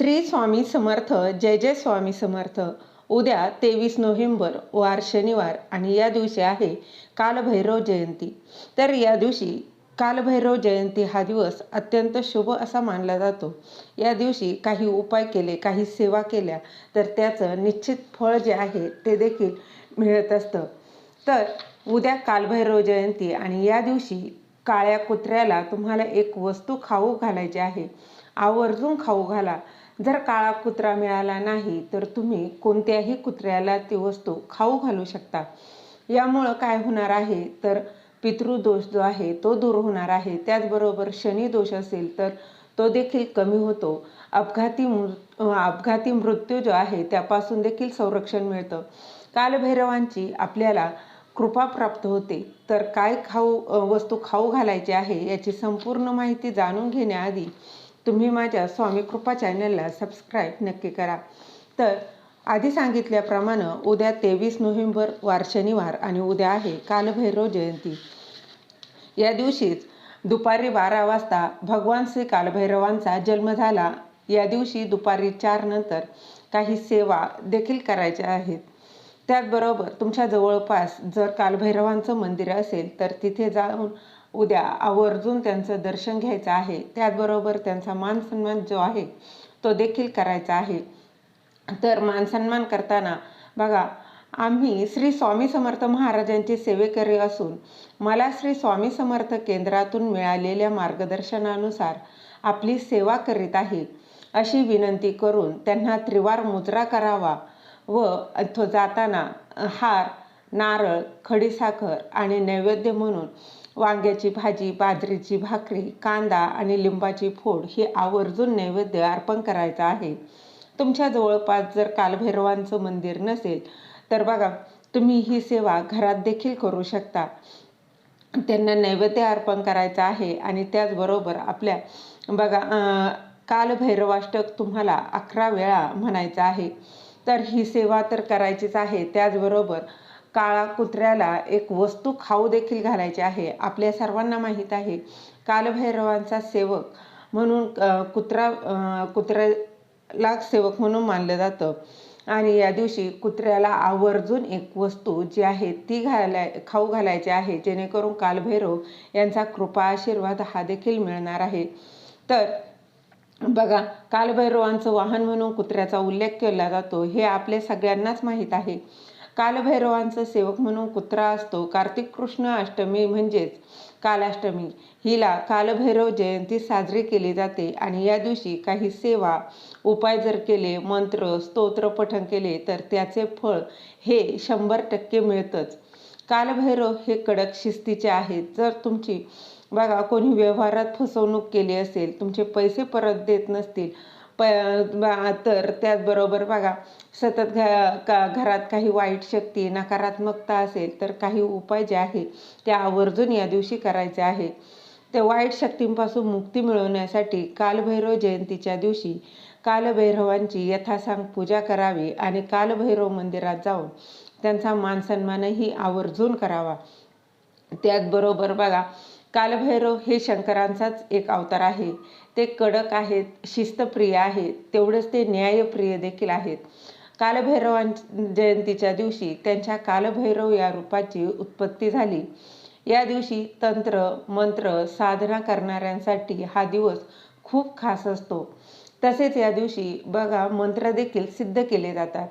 श्री स्वामी समर्थ जय जय स्वामी समर्थ. उद्या तेवीस नोव्हेंबर वार शनिवार आणि या दिवशी आहे कालभैरव जयंती. तर या दिवशी कालभैरव जयंती हा दिवस अत्यंत शुभ असा मानला जातो. या दिवशी काही उपाय केले काही सेवा केल्या तर त्याचं निश्चित फळ जे आहे ते देखील मिळत असतं. तर उद्या कालभैरव जयंती आणि या दिवशी काळ्या कुत्र्याला तुम्हाला एक वस्तू खाऊ घालायची आहे. आवर्जून खाऊ घाला. जर काळा कुत्रा मिळाला नाही तर तुम्ही कोणत्याही कुत्र्याला ती वस्तू खाऊ घालू शकता. यामुळं काय होणार आहे? तर पितृदोष जो आहे तो दूर होणार आहे. त्याचबरोबर शनी दोष असेल तर तो देखील कमी होतो. अपघाती मृ अपघाती मृत्यू जो आहे त्यापासून देखील संरक्षण मिळतं. कालभैरवांची आपल्याला कृपा प्राप्त होते. तर काय खाऊ वस्तू खाऊ घालायची आहे याची संपूर्ण माहिती जाणून घेण्याआधी तुम्ही माझ्या स्वामी कृपा चॅनलला सबस्क्राईब नक्की करा. तर आधी सांगितल्याप्रमाणे उद्या तेवीस नोव्हेंबर वार शनिवार आणि उद्या आहे कालभैरव जयंती. या दिवशीच दुपारी बारा वाजता भगवान श्री कालभैरवांचा जन्म झाला. या दिवशी दुपारी चार नंतर काही सेवा देखील करायच्या आहेत. त्याचबरोबर तुमच्या जवळपास जर कालभैरवांचं मंदिर असेल तर तिथे जाऊन उद्या आवर्जून त्यांचं दर्शन घ्यायचं आहे. त्याचबरोबर त्यांचा मान सन्मान जो आहे तो देखील करायचा आहे. तर मान सन्मान करताना बघा आम्ही श्री स्वामी समर्थ महाराजांचे सेवेकरी असून मला श्री स्वामी समर्थ केंद्रातून मिळालेल्या मार्गदर्शनानुसार आपली सेवा करीत आहे. अशी विनंती करून त्यांना त्रिवार मुजरा करावा व तो जाताना हार नारळ खडीसाखर आणि नैवेद्य म्हणून वांग्याची भाजी बाजरीची भाकरी कांदा आणि लिंबाची फोड ही आवर्जून नैवेद्य अर्पण करायचं आहे. तुमच्या जवळपास जर कालभैरवांचं मंदिर नसेल तर बघा तुम्ही ही सेवा घरात देखील करू शकता. त्यांना नैवेद्य अर्पण करायचं आहे आणि त्याचबरोबर आपल्या बघा कालभैरवाष्टक तुम्हाला अकरा वेळा म्हणायचं आहे. तर ही सेवा तर करायचीच आहे. त्याचबरोबर काळा कुत्र्याला एक वस्तू खाऊ देखील घालायची आहे. आपल्या सर्वांना माहीत आहे कालभैरवांचा सेवक म्हणून कुत्रा कुत्र्याला सेवक म्हणून मानलं जातं. आणि या दिवशी कुत्र्याला आवर्जून एक वस्तू जी आहे ती घालाय खाऊ घालायची आहे. जेणेकरून कालभैरव यांचा कृपा आशीर्वाद हा देखील मिळणार आहे. तर बघा कालभैरवांचं वाहन म्हणून कुत्र्याचा उल्लेख केला जातो हे आपल्या सगळ्यांनाच माहीत आहे. कालभैरवांचा सेवक म्हणून कुत्रा असतो. कार्तिक कृष्ण अष्टमी म्हणजेच कालाष्टमी. हिला कालभैरव जयंती साजरी केली जाते आणि या दिवशी काही सेवा उपाय जर केले मंत्र स्तोत्र पठण केले तर त्याचे फळ हे शंभर टक्के मिळतंच. कालभैरव हे कडक शिस्तीचे आहेत. जर तुमची बघा कोणी व्यवहारात फसवणूक केली असेल तुमचे पैसे परत देत नसतील प तर त्याचबरोबर बघा सतत घ का घरात काही वाईट शक्ती नकारात्मकता असेल तर काही उपाय जे आहे ते आवर्जून या दिवशी करायचे आहे. त्या वाईट शक्तींपासून मुक्ती मिळवण्यासाठी कालभैरव जयंतीच्या दिवशी कालभैरवांची यथासांग पूजा करावी आणि कालभैरव मंदिरात जाऊन त्यांचा मानसन्मानही आवर्जून करावा. त्याचबरोबर बघा कालभैरव हे शंकरांचाच एक अवतार आहे. ते कडक आहेत शिस्तप्रिय आहेत तेवढेच ते न्यायप्रिय देखील आहेत. कालभैरवां जयंतीच्या दिवशी त्यांच्या कालभैरव या रूपाची उत्पत्ती झाली. या दिवशी तंत्र मंत्र साधना करणाऱ्यांसाठी हा दिवस खूप खास असतो. तसेच या दिवशी बघा मंत्र देखील सिद्ध केले जातात.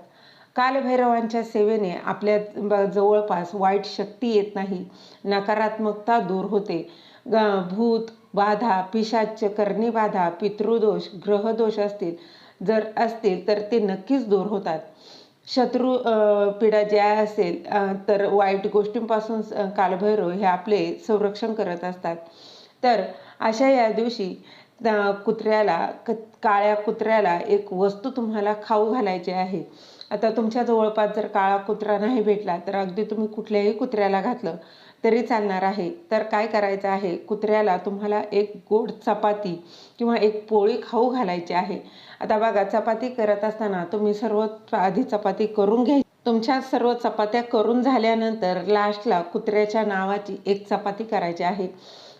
कालभैरवांच्या सेवेने आपल्या जवळपास वाईट शक्ती येत नाही नकारात्मकता दूर होते. भूत बाधा पिशाच करणी बाधा पितृदोष ग्रहदोष असतील जर असतील तर ते नक्कीच दूर होतात. शत्रू पिढा ज्या असेल तर वाईट गोष्टींपासून कालभैरव हे आपले संरक्षण करत असतात. तर अशा या दिवशी कुत्र्याला क काळ्या कुत्र्याला एक वस्तू तुम्हाला खाऊ घालायची आहे. आता तुमच्या जवळपास जर काळा कुत्रा नाही भेटला तर अगदी तुम्ही कुठल्याही कुत्र्याला घातलं तरी चालणार आहे. तर काय करायचं आहे? कुत्र्याला तुम्हाला एक गोड चपाती किंवा एक पोळी खाऊ घालायची आहे. आता बघा चपाती करत असताना तुम्ही सर्व आधी चपाती करून घ्यायची. तुमच्या सर्व चपात्या करून झाल्यानंतर लास्टला कुत्र्याच्या नावाची एक चपाती करायची आहे.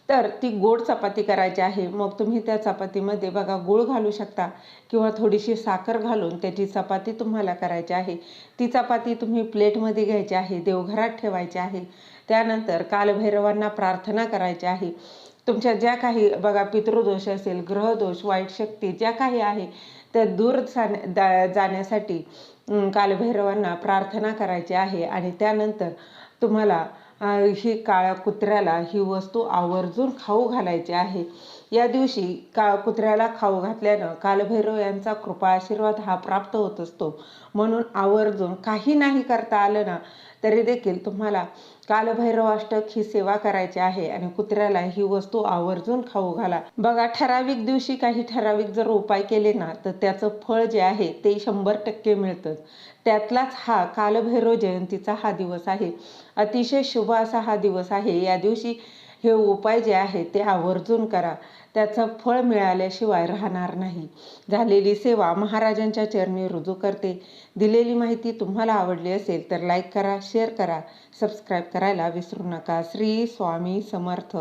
तर ती गोड चपाती करायची आहे. मग तुम्ही त्या चपातीमध्ये बघा गूळ घालू शकता किंवा थोडीशी साखर घालून त्याची चपाती तुम्हाला करायची आहे. ती चपाती तुम्ही प्लेटमध्ये घ्यायची आहे देवघरात ठेवायची आहे. त्यानंतर कालभैरवांना प्रार्थना करायची आहे. तुमच्या ज्या काही बघा पितृदोष असेल ग्रहदोष वाईट शक्ती ज्या काही आहे त्या दूर जाण्या जाण्यासाठी कालभैरवांना प्रार्थना करायची आहे. आणि त्यानंतर तुम्हाला ही काळ्या कुत्र्याला ही वस्तू आवर्जून खाऊ घालायची आहे. या दिवशी का कुत्र्याला खाऊ घातल्यानं कालभैरव यांचा कृपा आशीर्वाद हा प्राप्त होत असतो. म्हणून आवर्जून काही नाही करता आलं ना तरी देखील तुम्हाला कालभैरव अष्टक ही सेवा करायची आहे आणि कुत्र्याला ही वस्तू आवर्जून खाऊ घाला. बघा ठराविक दिवशी काही ठराविक जर उपाय केले ना तर त्याचं फळ जे आहे ते शंभर टक्के मिळतं. त्यातलाच हा कालभैरव जयंतीचा हा दिवस आहे. अतिशय शुभ असा हा दिवस आहे. या दिवशी हे उपाय जे आहे ते आवर्जून करा. त्याचं फळ मिळाल्याशिवाय राहणार नाही. झालेली सेवा महाराजांच्या चरणी रुजू करते. दिलेली माहिती तुम्हाला आवडली असेल तर लाईक करा शेअर करा सबस्क्राईब करायला विसरू नका. श्री स्वामी समर्थ.